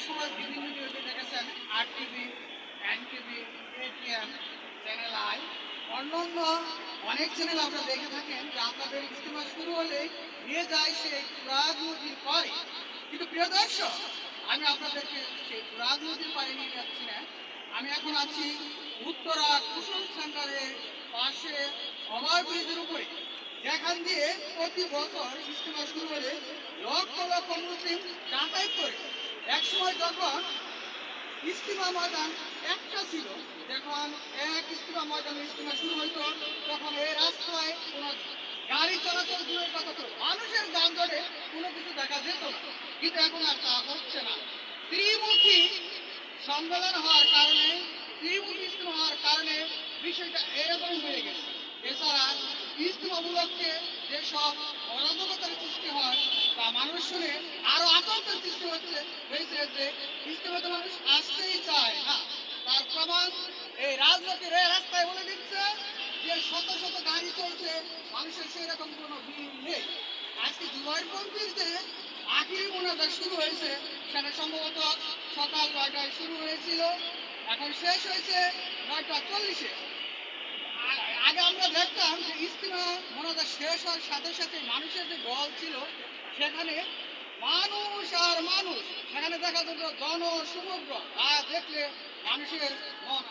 সময় বিভিন্ন নিউজে দেখেছেন R TV N TV ATN channel I অন্যান্য অনেক চ্যানেল আপনারা দেখে থাকেন যে আপনাদের ইস্তেমা শুরু হলে নিয়ে যায় সেই নদীর পরে। কিন্তু প্রিয় দর্শক, আমি আপনাদেরকে সেই নদীর পাড়ে নিয়ে যাচ্ছি না। আমি এখন আছি উত্তরা কুশল সেন্টারের পাশে ওভার ব্রিজের উপরে। যেখান দিয়ে প্রতি বছর ইস্তেমা শুরু হলে লক্ষ লক্ষ মুসলিম সময় যখন ইস্তিমা ময়দান একটা ছিল, যখন এক ইস্তিমা ময়দানে ইস্তিমা শুরু হইতো, তখন এই রাস্তায় কোনো গাড়ি চলাচল দূরের কথা তো মানুষের যানজটে কোনো কিছু দেখা যেত না। কিন্তু এখন আর তা হচ্ছে না। ত্রিমুখী সম্মেলন হওয়ার কারণে, ত্রিমুখী ইস্তিমা হওয়ার কারণে বিষয়টা এরকম হয়ে গেছে। এছাড়া ইস্তিমামূলককে যেসব অরাজকতার সৃষ্টি হয়, তা মানুষ শুনে আরও আতঙ্কের হচ্ছে যে আসতেই চায় বলে দিচ্ছে যে শত শত গাড়ি চলছে কোনো ভিড় নেই। আজকে জুবাইরপন্থীর যে আখিরি মোনাজা শুরু হয়েছে, সেটা সম্ভবত সকাল নয়টায় শুরু হয়েছিল। এখন শেষ হয়েছে নয়টা চল্লিশে। আগে আমরা দেখতাম যে ইস্তিমা মোনাজা শেষ হওয়ার সাথে সাথে মানুষের যে দল ছিল, সেখানে মানুষ আর মানুষ। সেখানে দেখা যেত জন সমগ্র তা দেখলে মানুষের মন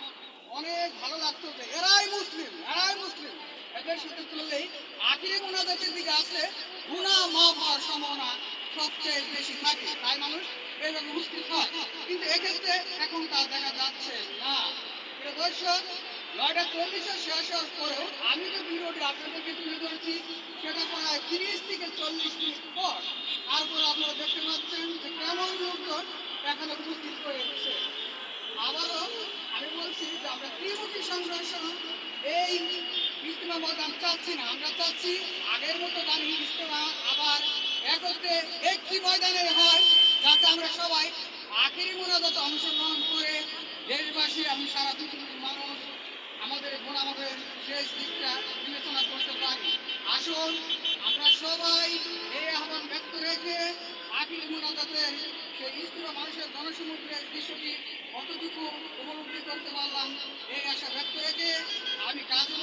অনেক ভালো লাগতো যে এরাই মুসলিম এরাই মুসলিম। এদের সাথে তুললেই আখিরি মোনাজাতের দিকে আসলে গুণা মাফ হওয়ার সম্ভাবনা সবচেয়ে বেশি থাকে। তাই মানুষ এইভাবে মুসলিম হয়। কিন্তু এক্ষেত্রে এখন তা দেখা যাচ্ছে না। দর্শক, নয়টা চল্লিশে শেষ হওয়ার পরেও আমি যে ভিডিওটি আপনাদেরকে তুলে ধরেছি, সেটা তিরিশ থেকে চল্লিশ মিনিট পর তারপর আপনারা দেখতে পাচ্ছেন যে কেমন লোকজন এখানে উপস্থিত হয়েছে আবারও আমি বলছি যে আমরা ত্রিমুখী সংঘর্ষণ, এই ইজতেমা ময়দান চাচ্ছি না, আমরা চাচ্ছি আগের মতো গান ইজতেমা আবার একত্রে একটি ময়দানে হয়, যাতে আমরা সবাই আখেরি মোনাজাতে অংশগ্রহণ করে দেশবাসী এবং সারা পৃথিবীর মানুষ আমাদের গুণ আমাদের শেষ দিকটা বিবেচনা করতে পারি। আসুন, আমরা মোনাজাতের সেই স্কুল মানুষের জনসমুদ্রের দৃশ্যটি কতটুকু উপলব্ধি করতে পারলাম, এই আশা ব্যক্ত রেখে আমি কাজী